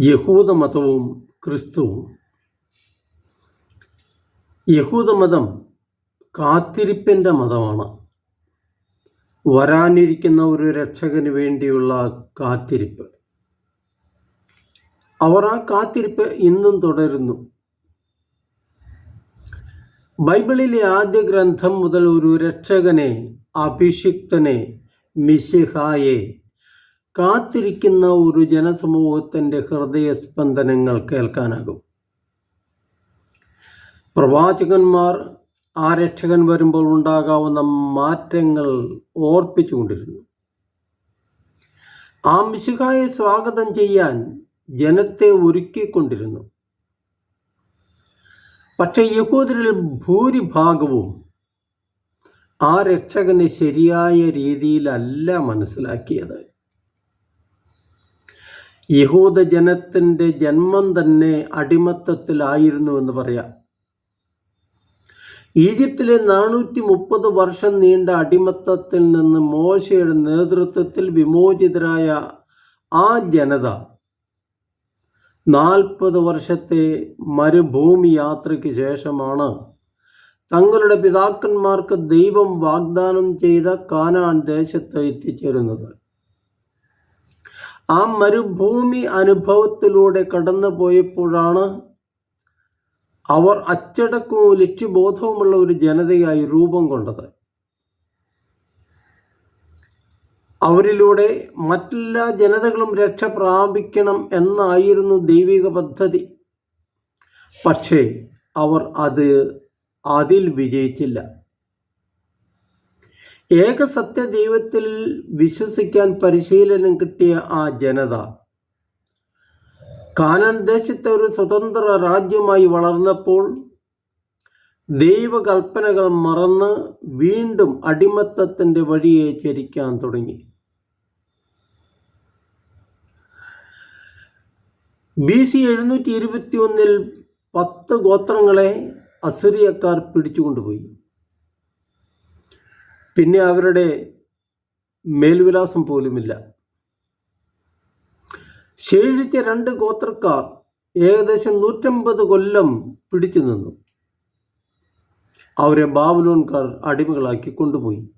യഹൂദമതവും ക്രിസ്തുവും. യഹൂദമതം കാത്തിരിപ്പിന്റെ മതമാണ്. വരാനിരിക്കുന്ന ഒരു രക്ഷകന് വേണ്ടിയുള്ള കാത്തിരിപ്പ്. അവർ ആ കാത്തിരിപ്പ് ഇന്നും തുടരുന്നു. ബൈബിളിലെ ആദ്യ ഗ്രന്ഥം മുതൽ ഒരു രക്ഷകനെ അഭിഷിക്തനെ മിശിഹായെ കാത്തിരിക്കുന്ന ഒരു ജനസമൂഹത്തിന്റെ ഹൃദയസ്പന്ദനങ്ങൾ കേൾക്കാനാകും. പ്രവാചകന്മാർ ആ രക്ഷകൻ വരുമ്പോൾ ഉണ്ടാകാവുന്ന മാറ്റങ്ങൾ ഓർപ്പിച്ചുകൊണ്ടിരുന്നു. ആ സ്വാഗതം ചെയ്യാൻ ജനത്തെ ഒരുക്കിക്കൊണ്ടിരുന്നു. പക്ഷെ യഹൂദരിൽ ഭൂരിഭാഗവും ആ രക്ഷകനെ ശരിയായ രീതിയിലല്ല മനസ്സിലാക്കിയത്. യഹൂദ ജനത്തിന്റെ ജന്മം തന്നെ അടിമത്തത്തിലായിരുന്നു എന്ന് പറയാം. ഈജിപ്തിലെ നാനൂറ്റി മുപ്പത് വർഷം നീണ്ട അടിമത്തത്തിൽ നിന്ന് മോശയുടെ നേതൃത്വത്തിൽ വിമോചിതരായ ആ ജനത നാൽപ്പത് വർഷത്തെ മരുഭൂമി യാത്രയ്ക്ക് ശേഷമാണ് തങ്ങളുടെ പിതാക്കന്മാർക്ക് ദൈവം വാഗ്ദാനം ചെയ്ത കാനാൻ ദേശത്ത് എത്തിച്ചേരുന്നത്. ആ മരുഭൂമി അനുഭവത്തിലൂടെ കടന്നു പോയപ്പോഴാണ് അവർ അച്ചടക്കവും ലക്ഷ്യബോധവുമുള്ള ഒരു ജനതയായി രൂപം കൊണ്ടത്. അവരിലൂടെ മറ്റെല്ലാ ജനതകളും രക്ഷ പ്രാപിക്കണം എന്നായിരുന്നു ദൈവിക പദ്ധതി. പക്ഷേ അവർ അത് അതിൽ വിജയിച്ചില്ല. ഏകസത്യ ദൈവത്തിൽ വിശ്വസിക്കാൻ പരിശീലനം കിട്ടിയ ആ ജനത കാനൻ ദേശത്തെ ഒരു സ്വതന്ത്ര രാജ്യമായി വളർന്നപ്പോൾ ദൈവകൽപ്പനകൾ മറന്ന് വീണ്ടും അടിമത്തത്തിന്റെ വഴിയെ ചരിക്കാൻ തുടങ്ങി. ബി സി എഴുന്നൂറ്റി ഇരുപത്തി ഒന്നിൽ പത്ത് ഗോത്രങ്ങളെ അസിറിയക്കാർ പിടിച്ചുകൊണ്ടുപോയി. പിന്നെ അവരുടെ മേൽവിലാസം പോലുമില്ല. ശേഷിച്ച രണ്ട് ഗോത്രക്കാർ ഏകദേശം നൂറ്റമ്പത് കൊല്ലം പിടിച്ചു നിന്നു. അവരെ ബാബുലോൺകാർ അടിമകളാക്കി കൊണ്ടുപോയി.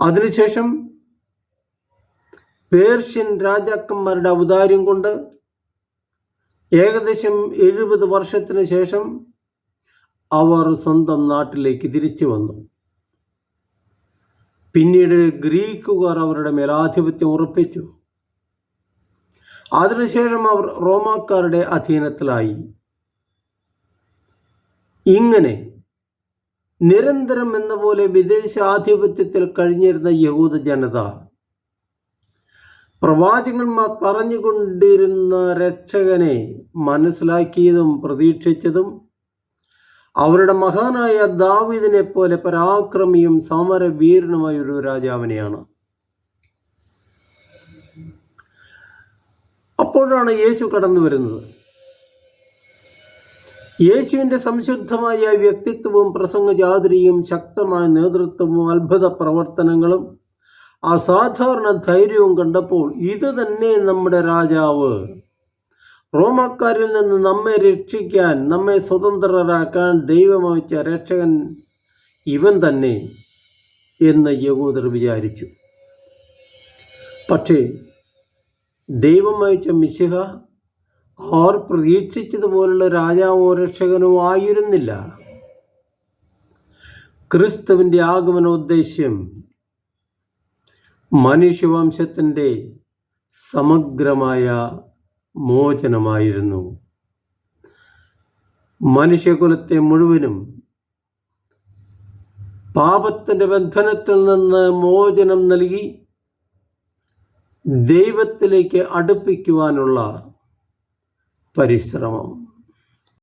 അതിനുശേഷം പേർഷ്യൻ രാജാക്കന്മാരുടെ ഔദാര്യം കൊണ്ട് ഏകദേശം എഴുപത് വർഷത്തിന് ശേഷം അവർ സ്വന്തം നാട്ടിലേക്ക് തിരിച്ചു വന്നു. പിന്നീട് ഗ്രീക്കുകാർ അവരുടെ മേലാധിപത്യം ഉറപ്പിച്ചു. അതിനുശേഷം അവർ റോമാക്കാരുടെ അധീനത്തിലായി. ഇങ്ങനെ നിരന്തരം എന്ന പോലെ വിദേശ ആധിപത്യത്തിൽ കഴിഞ്ഞിരുന്ന യഹൂദ ജനത പ്രവാചകന്മാർ പറഞ്ഞുകൊണ്ടിരുന്ന രക്ഷകനെ മനസ്സിലാക്കിയതും പ്രതീക്ഷിച്ചതും അവരുടെ മഹാനായ ദാവിദിനെ പോലെ പരാക്രമിയും സമരവീരനുമായ ഒരു രാജാവിനെയാണ്. അപ്പോഴാണ് യേശു കടന്നു വരുന്നത്. യേശുവിന്റെ സംശുദ്ധമായ വ്യക്തിത്വവും പ്രസംഗജാതിരിയും ശക്തമായ നേതൃത്വവും അത്ഭുത പ്രവർത്തനങ്ങളും അസാധാരണ ധൈര്യവും കണ്ടപ്പോൾ ഇത് തന്നെ നമ്മുടെ രാജാവ്. റോമാക്കാരിൽ നിന്ന് നമ്മെ രക്ഷിക്കാൻ നമ്മെ സ്വതന്ത്രരാക്കാൻ ദൈവമയച്ച രക്ഷകൻ ഇവൻ തന്നെ എന്ന് യഹൂദർ വിചാരിച്ചു. പക്ഷേ ദൈവമയച്ച മിശിഹ അവർ പ്രതീക്ഷിച്ചതുപോലുള്ള രാജാവോ രക്ഷകനോ ആയിരുന്നില്ല. ക്രിസ്തുവിന്റെ ആഗമനോദ്ദേശ്യം മനുഷ്യവംശത്തിന്റെ സമഗ്രമായ മോചനമായിരുന്നു. മനുഷ്യകുലത്തെ മുഴുവനും പാപത്തിന്റെ ബന്ധനത്തിൽ നിന്ന് മോചനം നൽകി ദൈവത്തിലേക്ക് അടുപ്പിക്കുവാനുള്ള പരിശ്രമം.